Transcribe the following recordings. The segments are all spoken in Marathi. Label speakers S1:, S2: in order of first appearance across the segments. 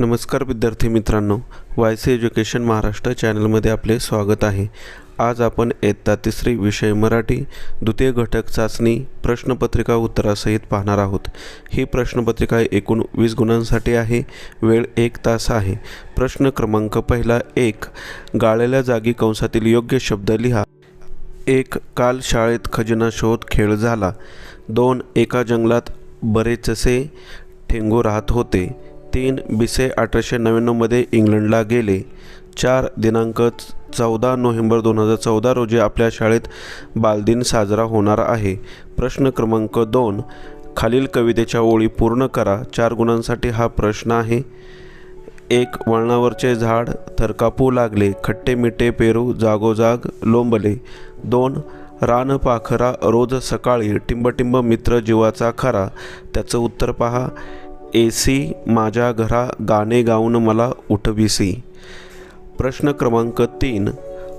S1: नमस्कार विद्यार्थी मित्रांनो वाय सी एज्युकेशन महाराष्ट्र चॅनलमध्ये आपले स्वागत आहे. आज आपण इयत्ता तिसरी विषय मराठी द्वितीय घटक चाचणी प्रश्नपत्रिका उत्तरासहित पाहणार आहोत. ही प्रश्नपत्रिका एकूण वीस गुणांसाठी आहे वेळ एक तास आहे. प्रश्न क्रमांक पहिला एक गाळलेल्या जागी कंसातील योग्य शब्द लिहा. एक काल शाळेत खजिना शोध खेळ झाला. दोन एका जंगलात बरेचसे ठेंगू राहत होते. तीन बिसे अठराशे नव्याण्णवमध्ये इंग्लंडला गेले. चार दिनांक चौदा नोव्हेंबर दोन हजार चौदा रोजी आपल्या शाळेत बालदिन साजरा होणार आहे. प्रश्न क्रमांक दोन खालील कवितेच्या ओळी पूर्ण करा. चार गुणांसाठी हा प्रश्न आहे. एक वळणावरचे झाड थरकापू लागले. खट्टे मिठे पेरू जागोजाग लोंबले. दोन रान पाखरा रोज सकाळी टिंबटिंब मित्र जीवाचा खरा. त्याचं उत्तर पहा. एसी माझ्या घरा गाणे गाऊन मला उठविसी. प्रश्न क्रमांक तीन.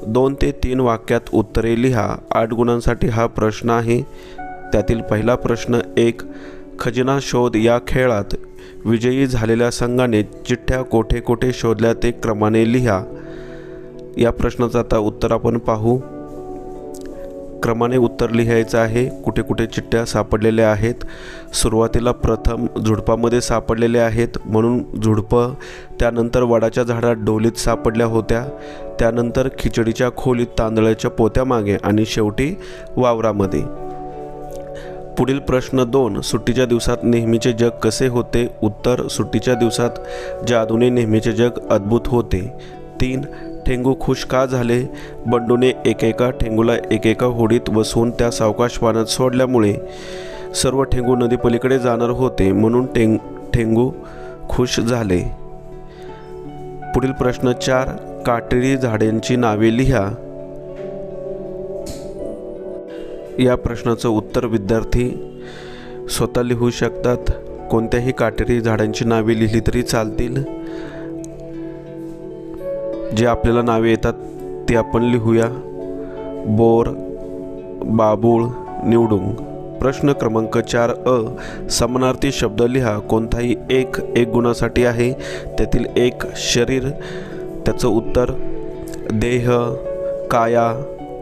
S1: दोन ते तीन वाक्यात उत्तरे लिहा. आठ गुणांसाठी हा प्रश्न आहे. त्यातील पहिला प्रश्न एक. खजिना शोध या खेळात विजयी झालेल्या संघाने चिठ्ठ्या कोठे कोठे शोधल्या ते क्रमाने लिहा. या प्रश्नाचं आता उत्तर आपण पाहू. क्रमाने उत्तर लिहायचं आहे. कुठे कुठे चिठ्ठ्या सापडलेल्या आहेत. सुरुवातीला प्रथम झुडपामध्ये सापडलेले आहेत. म्हणून झुडपं त्यानंतर वडाच्या झाडात डोलीत सापडल्या होत्या. त्यानंतर खिचडीच्या खोलीत तांदळाच्या पोत्यामागे आणि शेवटी वावरामध्ये. पुढील प्रश्न दोन. सुट्टीच्या दिवसात नेहमीचे जग कसे होते? उत्तर सुट्टीच्या दिवसात जादूने नेहमीचे जग अद्भुत होते. तीन. ठेंगू खुश का झाले? बंडूने एकेका ठेंगूला एकेका होडीत बसवून त्या सावकाश पाण्यात सोडल्यामुळे सर्व ठेंगू नदीपलीकडे जाणार होते म्हणून टेंग ठेंगू खुश झाले. पुढील प्रश्न चार काटेरी झाडांची नावे लिहा. या प्रश्नाचं उत्तर विद्यार्थी स्वतः लिहू शकतात. कोणत्याही काटेरी झाडांची नावे लिहिली तरी चालतील. जे आपल्याला नावे येतात ते आपण लिहूया. बोर बाबूळ निवडुंग प्रश्न क्रमांक चार अ. समानार्थी शब्द लिहा. कोणताही एक एक गुणासाठी आहे. त्यातील एक शरीर त्याचं उत्तर देह काया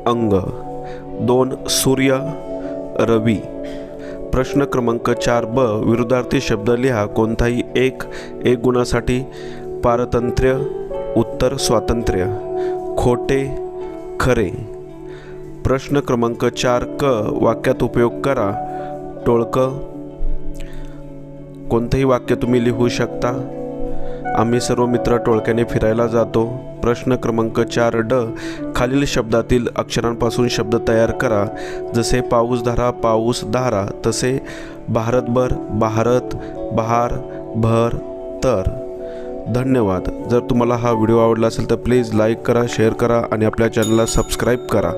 S1: अंग. दोन सूर्य रवी. प्रश्न क्रमांक चार ब. विरुद्धार्थी शब्द लिहा. कोणताही एक एक गुणासाठी पारतंत्र्य उत्तर स्वातंत्र्य. खोटे खरे. प्रश्न क्रमांक चार क वाक्यात उपयोग करा. टोळकं. कोणतंही वाक्य तुम्ही लिहू शकता. आम्ही सर्व मित्र टोळक्याने फिरायला जातो. प्रश्न क्रमांक चार ड. खालील शब्दातील अक्षरांपासून शब्द तयार करा. जसे पाऊस धारा पाऊस धारा तसे भारतभर भारत बहार भर तर. धन्यवाद. जर तुम्हाला हा व्हिडिओ आवडला असेल तर प्लीज लाईक करा शेअर करा आणि आपल्या चॅनलला सबस्क्राईब करा.